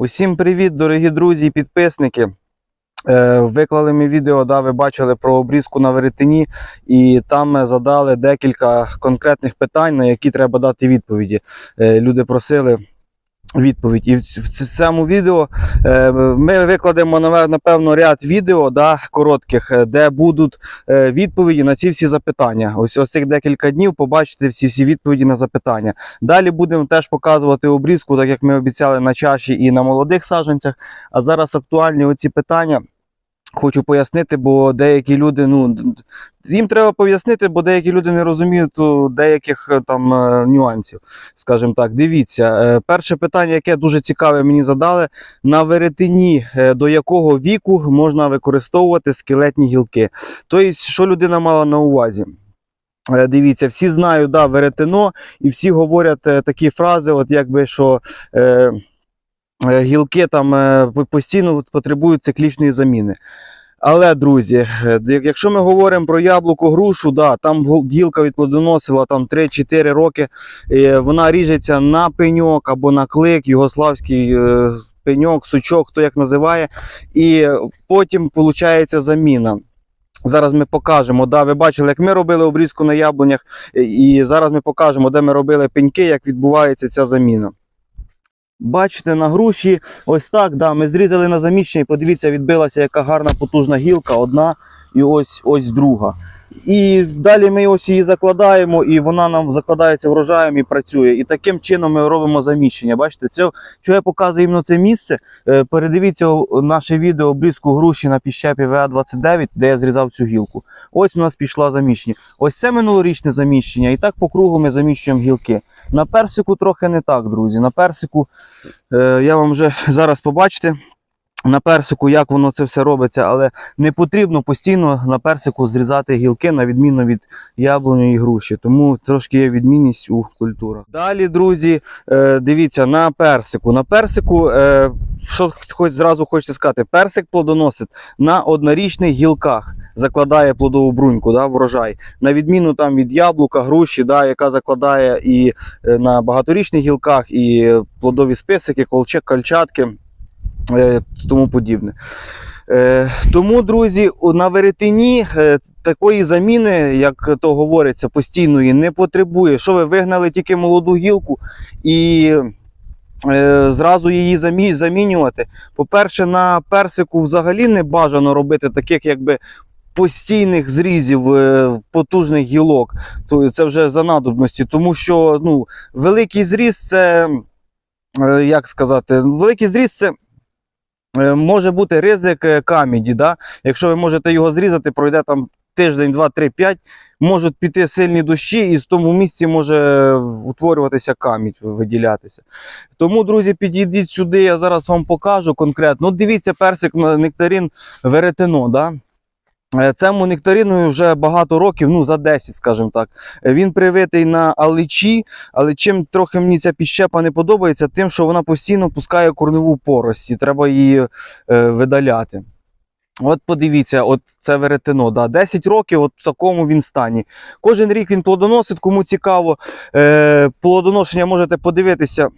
Усім привіт, дорогі друзі і підписники. Е, Виклали ми відео, да, ви бачили про обрізку на веретені, і там задали декілька конкретних питань, на які треба дати відповіді. Е, Люди просили відповідь. І в цьому відео е, ми викладемо напевно ряд відео да, коротких, е, де будуть е, відповіді на ці всі запитання. Ось ось цих декілька днів побачите всі всі відповіді на запитання. Далі будемо теж показувати обрізку, так як ми обіцяли на чаші і на молодих саджанцях. А зараз актуальні оці питання. Хочу пояснити, бо деякі люди, ну їм треба пояснити, бо деякі люди не розуміють деяких е, там е, нюансів. Скажімо так, дивіться, е, перше питання, яке дуже цікаве, мені задали: на веретені е, до якого віку можна використовувати скелетні гілки? Тобто, що людина мала на увазі? Е, Дивіться, всі знають да, веретено, і всі говорять е, такі фрази, от якби що е, е, гілки там е, постійно потребують циклічної заміни. Але, друзі, е, якщо ми говоримо про яблуко грушу, да, там гілка відплодоносила там 3-4 роки, вона ріжеться на пеньок або на клик, югославський е, пеньок, сучок, хто як називає, і потім виходить заміна. Зараз ми покажемо. Да, ви бачили, як ми робили обрізку на яблунях, і зараз ми покажемо, де ми робили пеньки, як відбувається ця заміна. Бачите, на груші ось так. Да, ми зрізали на заміщення, подивіться, відбилася яка гарна потужна гілка, одна і ось ось друга. І далі ми ось її закладаємо, і вона нам закладається врожаєм і працює. І таким чином ми робимо заміщення. Бачите, це що я показую іменно це місце. Е, Передивіться наше відео обрізку груші на піщепі ВА-29, де я зрізав цю гілку. Ось у нас пішла заміщення. Ось це минулорічне заміщення, і так по кругу ми заміщуємо гілки. На персику трохи не так, друзі. На персику е, я вам вже зараз побачите. На персику, як воно це все робиться, але не потрібно постійно на персику зрізати гілки, на відміну від яблуні і груші. Тому трошки є відмінність у культурах. Далі, друзі, е, дивіться на персику. На персику, е, що хоч зразу хочеться сказати, персик плодоносить на однорічних гілках, закладає плодову бруньку, да, врожай. На відміну там від яблука, груші, да, яка закладає і е, на багаторічних гілках, і плодові списики, е, тому подібне. Е, тому, друзі, на веретені е, такої заміни, як то говориться, постійної не потребує. Що ви вигнали тільки молоду гілку і е, зразу її замі- замінювати. По-перше, на персику взагалі не бажано робити таких, якби. Постійних зрізів е, потужних гілок, це вже за надобності, тому що ну, великий зріз це, е, як сказати, великий зріз це е, може бути ризик е, каміді. Да? Якщо ви можете його зрізати, пройде там тиждень, два, три, п'ять, можуть піти сильні дощі, і в тому місці може утворюватися камідь, виділятися. Тому, друзі, підійдіть сюди, я зараз вам покажу конкретно. От дивіться, персик на нектарін веретено. Да? Е, Цьому нектарину вже багато років, ну за 10, скажімо так. Е, Він привитий на аличі, але чим трохи мені ця підщепа не подобається, тим, що вона постійно пускає корневу порость, і треба її е, видаляти. От подивіться, от це веретено. Да, 10 років от в такому він стані. Кожен рік він плодоносить, кому цікаво. Е, плодоношення можете подивитися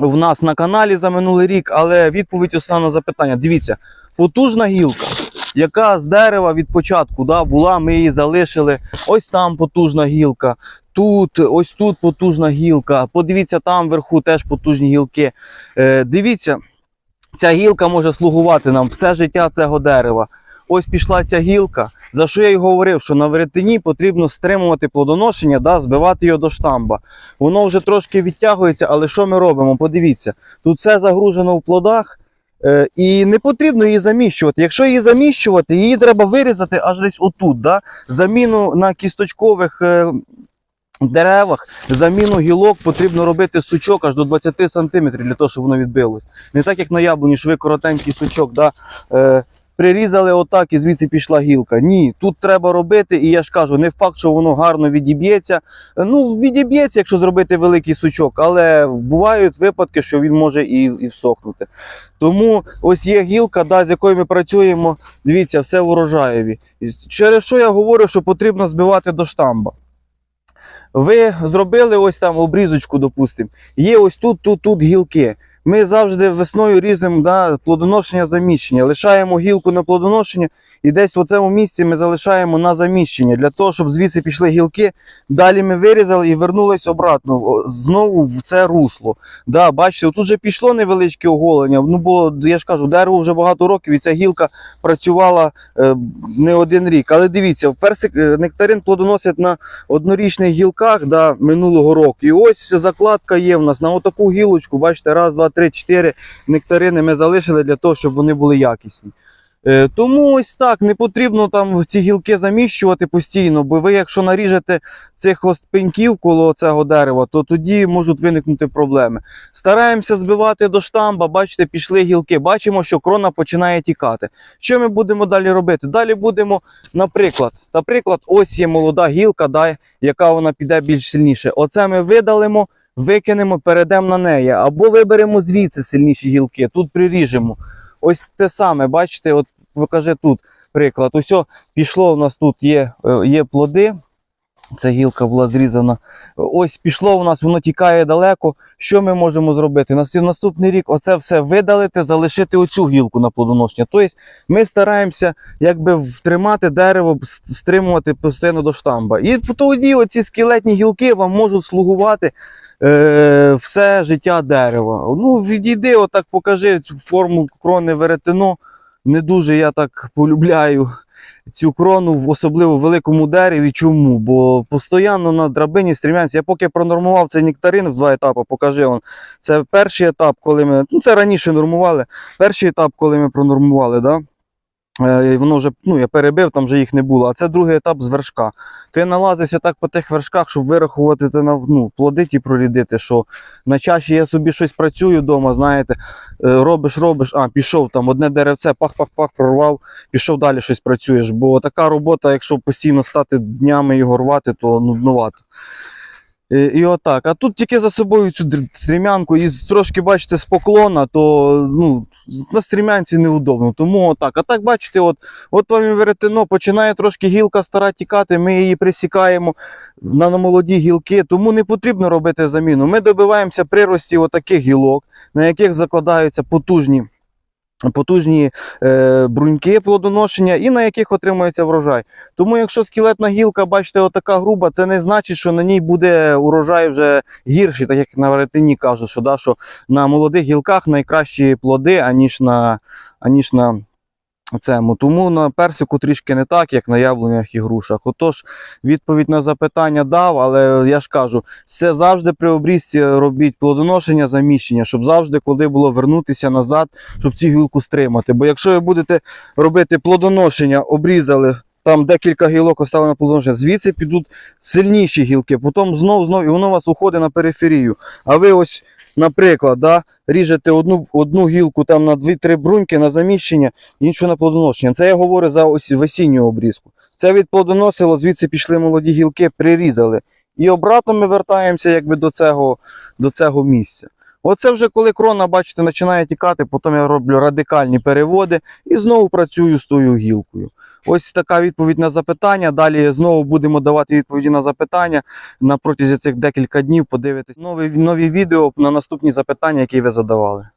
в нас на каналі за минулий рік, але відповідь основна на запитання. Дивіться, потужна гілка яка з дерева від початку да, була, ми її залишили. Ось там потужна гілка, тут, ось тут потужна гілка. Подивіться, там вверху теж потужні гілки. Е, дивіться, ця гілка може слугувати нам все життя цього дерева. Ось пішла ця гілка. За що я й говорив, що на веретені потрібно стримувати плодоношення, да, збивати його до штамба. Воно вже трошки відтягується, але що ми робимо? Подивіться, тут все загружено в плодах. Е, І не потрібно її заміщувати. Якщо її заміщувати, її треба вирізати аж десь отут. Да? Заміну на кісточкових е, деревах, заміну гілок потрібно робити сучок аж до 20 см для того, щоб воно відбилось. Не так, як на яблуні, що ви коротенький сучок. Да? Прирізали отак і звідси пішла гілка. Ні, тут треба робити, і я ж кажу, не факт, що воно гарно відіб'ється. Ну, відіб'ється, якщо зробити великий сучок, але бувають випадки, що він може і, і всохнути. Тому ось є гілка, да, з якою ми працюємо. Дивіться, все в урожаєві. Через що я говорю, що потрібно збивати до штамба. Ви зробили ось там обрізочку, допустимо. Є ось тут, тут, тут гілки. Ми завжди весною різемо да, плодоношення заміщення. Лишаємо гілку на плодоношення, і десь в цьому місці ми залишаємо на заміщення для того, щоб звідси пішли гілки. Далі ми вирізали і вернулись обратно знову в це русло. Да, бачите, тут вже пішло невеличке оголення. Ну бо я ж кажу, дерево вже багато років, і ця гілка працювала е, не один рік. Але дивіться, персик е, нектарин плодоносить на однорічних гілках да, минулого року. І ось закладка є в нас на отаку гілочку. Бачите, раз, два, три, чотири нектарини ми залишили для того, щоб вони були якісні. Е, Тому ось так не потрібно там ці гілки заміщувати постійно, бо ви, якщо наріжете цих пеньків коло цього дерева, то тоді можуть виникнути проблеми. Стараємося збивати до штамба, бачите, пішли гілки. Бачимо, що крона починає тікати. Що ми будемо далі робити? Далі будемо, наприклад, наприклад, ось є молода гілка, да, яка вона піде більш сильніше. Оце ми видалимо, викинемо, перейдемо на неї. Або виберемо звідси сильніші гілки, тут приріжемо. Ось те саме, бачите, от покажи тут приклад. Ось пішло у нас тут є, е, є плоди. Ця гілка була зрізана. Ось пішло у нас, воно тікає далеко. Що ми можемо зробити? На наступний рік оце все видалити, залишити оцю гілку на плодоношення. Тобто ми стараємося якби втримати дерево, стримувати постійно до штамба. І тоді оці скелетні гілки вам можуть слугувати е, все життя дерева. Ну, відійди, отак покажи форму крони веретено. Не дуже я так полюбляю цю крону, в особливо великому дереві. Чому? Бо постійно на драбині стрімянці. Я поки пронормував цей нектарин в два етапи, покажи вам. Це перший етап, коли ми. Ну, це раніше нормували. Перший етап, коли ми пронормували, да? Е, і воно вже, ну, я перебив, там вже їх не було. А це другий етап з вершка. То я налазився так по тих вершках, щоб вирахувати ну, плоди ті прорідити, що на чаші я собі щось працюю вдома, знаєте, е, робиш, робиш, а пішов там одне деревце, пах-пах-пах, прорвав, пішов далі щось працюєш. Бо така робота, якщо постійно стати днями його рвати, то нудновато. І, і отак. А тут тільки за собою цю стрімянку, і трошки бачите з поклона, то ну, на стрімянці неудобно. Тому отак. А так бачите, от, от вам і веретено, починає трошки гілка стара тікати, ми її присікаємо на, на молоді гілки, тому не потрібно робити заміну. Ми добиваємося приростів отаких гілок, на яких закладаються потужні. Потужні е, бруньки плодоношення і на яких отримується врожай. Тому, якщо скелетна гілка, бачите, отака груба, це не значить, що на ній буде урожай вже гірший, так як на веретині кажуть, що, да, що на молодих гілках найкращі плоди, аніж на, аніж на цьому. Тому на персику трішки не так, як на яблунях і грушах. Отож, відповідь на запитання дав, але я ж кажу, все завжди при обрізці робіть плодоношення, заміщення, щоб завжди, коли було вернутися назад, щоб цю гілку стримати. Бо якщо ви будете робити плодоношення, обрізали. Там декілька гілок оставили на плодоношення, звідси підуть сильніші гілки, потім знов, знов, і воно у вас уходить на периферію. А ви ось, наприклад, да, ріжете одну, одну гілку там на 2-3 бруньки на заміщення, іншу на плодоношення. Це я говорю за ось весінню обрізку. Це відплодоносило, звідси пішли молоді гілки, прирізали. І обратно ми вертаємося якби до цього, до цього місця. Оце вже коли крона, бачите, починає тікати, потім я роблю радикальні переводи і знову працюю з тою гілкою. Ось така відповідь на запитання. Далі знову будемо давати відповіді на запитання на протязі цих декілька днів. Подивитись нові, нові відео на наступні запитання, які ви задавали.